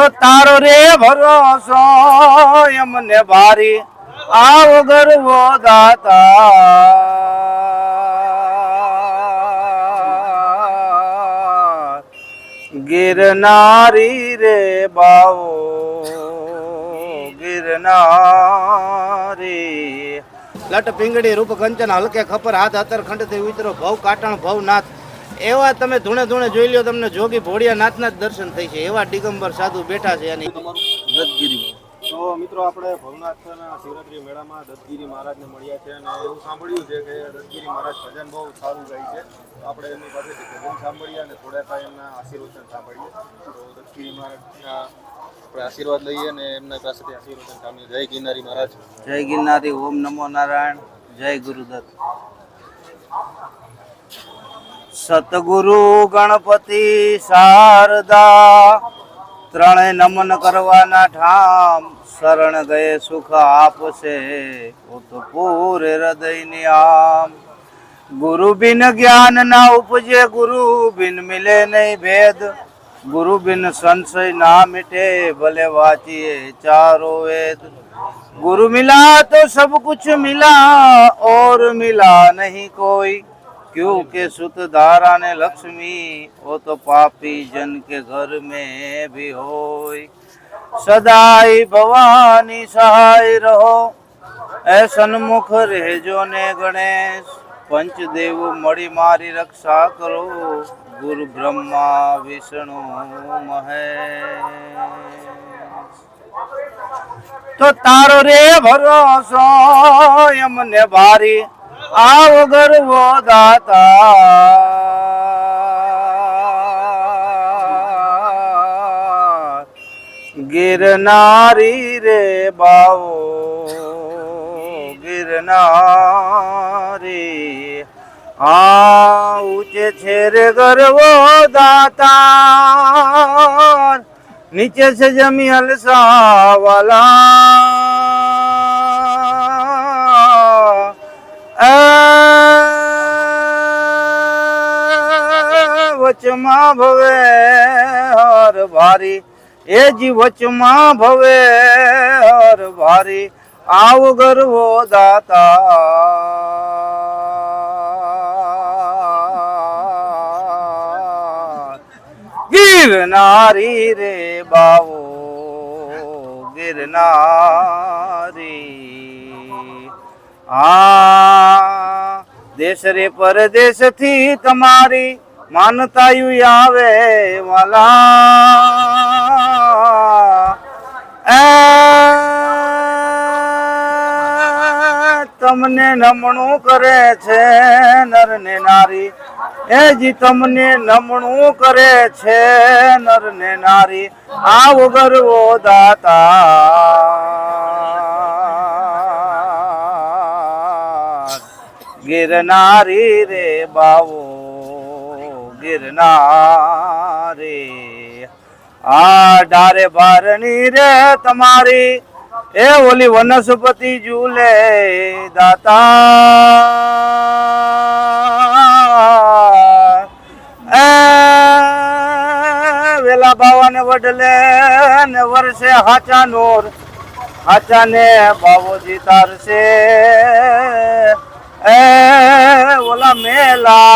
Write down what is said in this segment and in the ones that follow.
તો તારો રે ભરોસો એમને ભારી આવ ગરવો દાતા. ગિરનારી રે બાવો, ગિરનારી. લટ પિંગડી રૂપ કંચન હલકે ખપર હાથ અતર ખંડથી ઉતરો ભવ કાટણ ભવ નાથ એવા તમે ધૂણે ધૂણે જોઈ લ્યો તમને જોગી ભોળિયા નાથના જ દર્શન થઈ છે. એવા દિગંબર સાધુ બેઠા છે અને દત્તગીરી. તો મિત્રો આપણે ભવનાથના શિવરાત્રી મેળામાં દત્તગીરી મહારાજને મળ્યા છે અને એવું સાંભળ્યું છે કે દત્તગીરી મહારાજ ભજન બહુ સારું ગાય છે. આપણે એમની પાસેથી ભજન સાંભળીએ અને થોડા કાંઈ એમના આશીર્વચન સાંભળીએ. તો દત્તગીરી મહારાજના આપણે આશીર્વાદ લઈએ અને એમના પાસેથી આશીર્વાદ જય ગિરનારી મહારાજ. જય ગિરનારી ઓમ નમો નારાયણ જય ગુરુદત્ત. સતગુરુ ગણપતિ શારદા ત્રણે નમન કરવાના ઠામ, શરણ ગયે સુખ આપશે પૂર હૃદયની આમ. ગુરુ બિન જ્ઞાન ના ઉપજે ગુરુ બિન મિલે નહીં ભેદ ગુરુ બિન સંશય ના મિટે ભલે વાંચીએ ચારો વેદ. ગુરુ મિલા તો સબ કુછ મિલા, ઓર મિલા નહીં કોઈ. क्यों के सुत धारा ने लक्ष्मी वो तो पापी जन के घर में भी होय सदाई भवानी सहाय रहो ए सन्मुख रहजो ने गणेश पंच देव मड़ी मारी रक्षा करो गुरु ब्रह्मा विष्णु महेश तो तारो रे भरोसो यमने भारी આવ ગરવો દાતા. ગિરનારી રે બાવો ગિરનારી આ ઊંચે છે રે ગરવો દાતા. નીચે છે જમી હલસા વચમાં ભવે, હર ભારી એ જી વચમાં ભવે, હર ભારી આવ ગરવો દાતા. ગિરનારી રે બાવો ગિરનારી આ દેશ રે પરદેશથી તમારી માનતાયુ આવે વાલા. એ, તમને નમણું કરે છે નર ને નારી. એ તમને નમણું કરે છે નર ને નારી. આ ગરવો દાતા. ગિરનારી રે બાવો ગિરનારી આ ડારે બારની રે તમારી. એ ઓલી વનસ્પતિ ઝૂલે દાતા. એ વેલા બાવાને વડલે ને વર્ષે હાચા નોર. હાચા ને બાબોજી તારશે.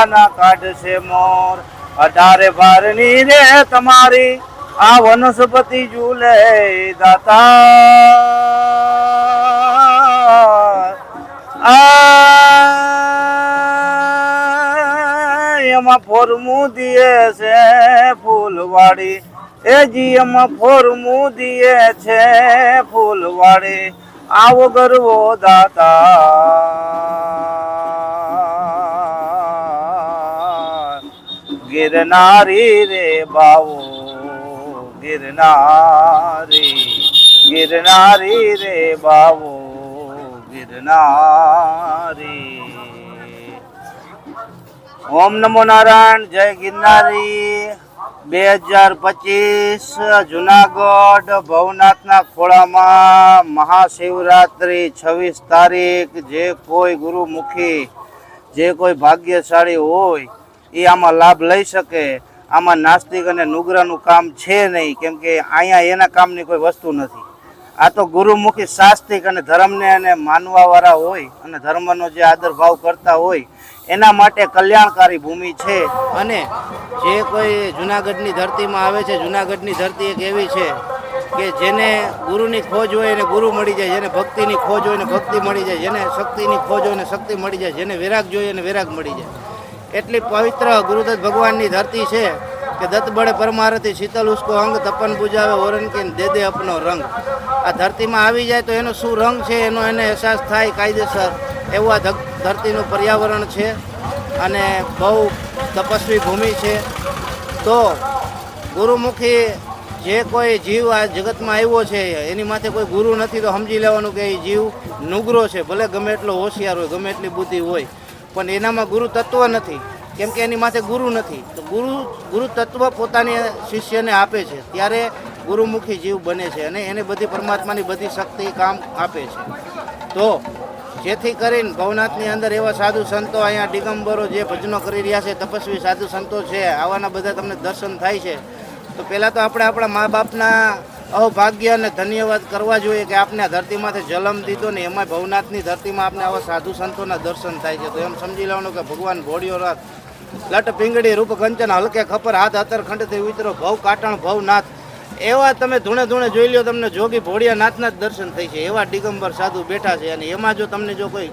ના કાઢશે મોર. અઢારે બારની રે તમારી. આ વનસ્પતિ ઝૂલે દાતા. એમાં ફોરમું દિયે છે ફૂલવાડી. એ જી એમાં ફોરમું દિયે છે ફૂલવાડી. આવો ગરવો દાતા. ગિરનારી રે બાવો, ગિરનારી ગિરનારી રે બાવો, ગિરનારી. ઓમ નમો નારાયણ, જય ગિરનારી. બે હજાર પચીસ જુનાગઢ ભવનાથના ખોળામાં મહાશિવરાત્રિ છવ્વીસ તારીખ, જે કોઈ ગુરુમુખી, જે કોઈ ભાગ્યશાળી હોય એ આમાં લાભ લઈ શકે. આમાં નાસ્તિક અને નુગ્રહનું કામ છે નહીં, કેમ કે અહીંયા એના કામની કોઈ વસ્તુ નથી. આ તો ગુરુમુખી શાસ્ત્રિક અને ધર્મને અને માનવાવાળા હોય અને ધર્મનો જે આદર ભાવ કરતા હોય, એના માટે કલ્યાણકારી ભૂમિ છે. અને જે કોઈ જુનાગઢની ધરતીમાં આવે છે, જુનાગઢની ધરતી એક એવી છે કે જેને ગુરુની ખોજ હોય એને ગુરુ મળી જાય, જેને ભક્તિની ખોજ હોય એને ભક્તિ મળી જાય, જેને શક્તિની ખોજ હોય એને શક્તિ મળી જાય, જેને વિરાગ જોઈએ એને વિરાગ મળી જાય. એટલી પવિત્ર ગુરુદત્ત ભગવાનની ધરતી છે કે દત્ત બળે પરમારથી શીતલ, ઉસકો, અંગ, તપન પૂજાવે ઓરન કે દે દે અપનો રંગ. આ ધરતીમાં આવી જાય તો એનો શું રંગ છે? એનો એને અહેસાસ થાય કાયદેસર. એવું આ ધરતીનું પર્યાવરણ છે અને બહુ તપસ્વી ભૂમિ છે. તો ગુરુમુખી જે કોઈ જીવ આ જગતમાં આવ્યો છે, એની માથે કોઈ ગુરુ નથી તો સમજી લેવાનું કે એ જીવ નુગરો છે. ભલે ગમે એટલો હોશિયાર હોય, ગમે એટલી બુદ્ધિ હોય. પણ એનામાં ગુરુ તત્વ નથી. કેમ કે એની માથે ગુરુ નથી. તો ગુરુ ગુરુ તત્વ પોતાની શિષ્યને આપે છે. ત્યારે ગુરુમુખી જીવ બને છે અને એને બધી પરમાત્માની બધી શક્તિ, કામ આપે છે. તો જેથી કરીને ભવનાથની અંદર એવા સાધુ સંતો અહીંયા દિગંબરો જે ભજનો કરી રહ્યા છે, તપસ્વી સાધુ સંતો છે, આવાના બધા તમને દર્શન થાય છે. તો પહેલાં તો આપણે આપણા મા બાપના અભાગ્ય અને ધન્યવાદ કરવા જોઈએ કે આપને આ ધરતીમાંથી જલમ દીધો ને એમાં ભવનાથની ધરતીમાં આપને આવા સાધુ સંતોના દર્શન થાય છે. તો એમ સમજી લેવાનું કે ભગવાન ભોળિયો રથ લટ પિંગડી રૂપકંચન, હલકે ખપર, હાથ હતર ખંડથી ઉતરો, ભવ કાટણ ભવનાથ એવા તમે ધૂણે ધૂણે જોઈ લ્યો, તમને જોગી ભોળિયા નાથના જ દર્શન થઈ છે. એવા દિગંબર સાધુ બેઠા છે અને એમાં જો તમને જો કોઈ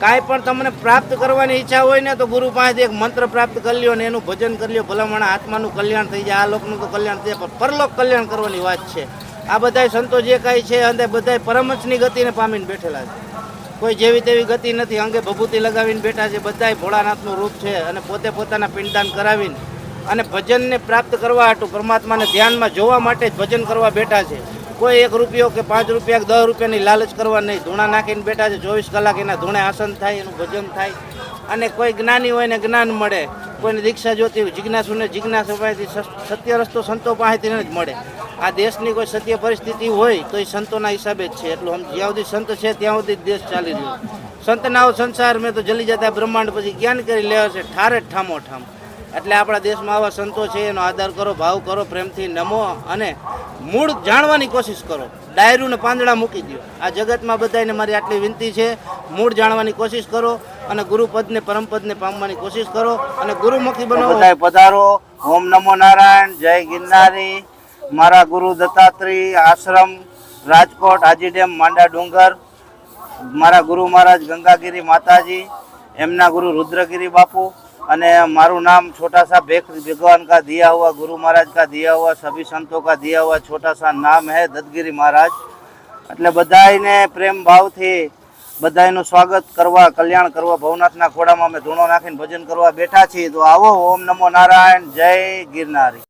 કાંઈ પણ તમને પ્રાપ્ત કરવાની ઈચ્છા હોય ને તો ગુરુ પાસેથી એક મંત્ર પ્રાપ્ત કરી લ્યો ને એનું ભજન કરી લ્યો. ભલામણ આત્માનું કલ્યાણ થઈ જાય, આ લોકનું તો કલ્યાણ થઈ જાય, પણ પરલોક કલ્યાણ કરવાની વાત છે. આ બધાય સંતો જે કાંઈ છે અને બધાય પરમચની ગતિને પામીને બેઠેલા છે. કોઈ જેવી તેવી ગતિ નથી, અંગે ભભૂતિ લગાવીને બેઠા છે. બધાય ભોળાનાથનું રૂપ છે અને પોતે પોતાના પિંડદાન કરાવીને અને ભજનને પ્રાપ્ત કરવા હાટું પરમાત્માને ધ્યાનમાં જોવા માટે જ ભજન કરવા બેઠા છે. કોઈ એક રૂપિયો કે પાંચ રૂપિયા દસ રૂપિયાની લાલચ કરવા નહીં. ધૂણા નાખીને બેઠા છે, ચોવીસ કલાક એના ધૂણે આસન થાય, એનું ભજન થાય. અને કોઈ જ્ઞાની હોય ને જ્ઞાન મળે, કોઈને દીક્ષા જોતી હોય, જિજ્ઞાસુને જિજ્ઞાસુ પાસેથી સત્ય રસ્તો સંતો પાસેથી જ મળે. આ દેશની કોઈ સત્ય પરિસ્થિતિ હોય તો એ સંતોના હિસાબે જ છે. એટલું આમ જ્યાં સુધી સંત છે, ત્યાં સુધી દેશ ચાલી રહ્યો. સંતનાઓ સંસાર મેં તો જલી જતા બ્રહ્માંડ પછી જ્ઞાન કરી લેવા છે ઠારે ઠામો ઠામ. એટલે આપણા દેશમાં આવા સંતો છે એનો આદર કરો ભાવ કરો પ્રેમથી નમો અને મૂળ જાણવાની કોશિશ કરો. ડાયરું ને પાંદડા મૂકી દો આ જગતમાં બધાને મારી આટલી વિનંતી છે મૂળ જાણવાની કોશિશ કરો અને ગુરુપદને પરમપદને પામવાની કોશિશ કરો અને ગુરુમુખી બનો બધા પધારો. ઓમ નમો નારાયણ જય ગિરનારી. મારા ગુરુ દત્તાત્રી આશ્રમ રાજકોટ હાજી ડેમ માંડા ડુંગર. મારા ગુરુ મહારાજ ગંગાગીરી માતાજી એમના ગુરુ રુદ્રગીરી બાપુ. અને મારું નામ छोटा सा भेख भगवान का दिया हुआ गुरु महाराज का दिया हुआ सभी संतों का दिया हुआ छोटा सा नाम है दत्तगिरी महाराज એટલે બધાયને પ્રેમ ભાવથી બધાયનું સ્વાગત કરવા કલ્યાણ કરવા ભવનાથના ખોડામાં અમે ધૂણો નાખીને ભજન કરવા બેઠા છીએ તો આવો ઓમ નમો નારાયણ જય ગિરનારી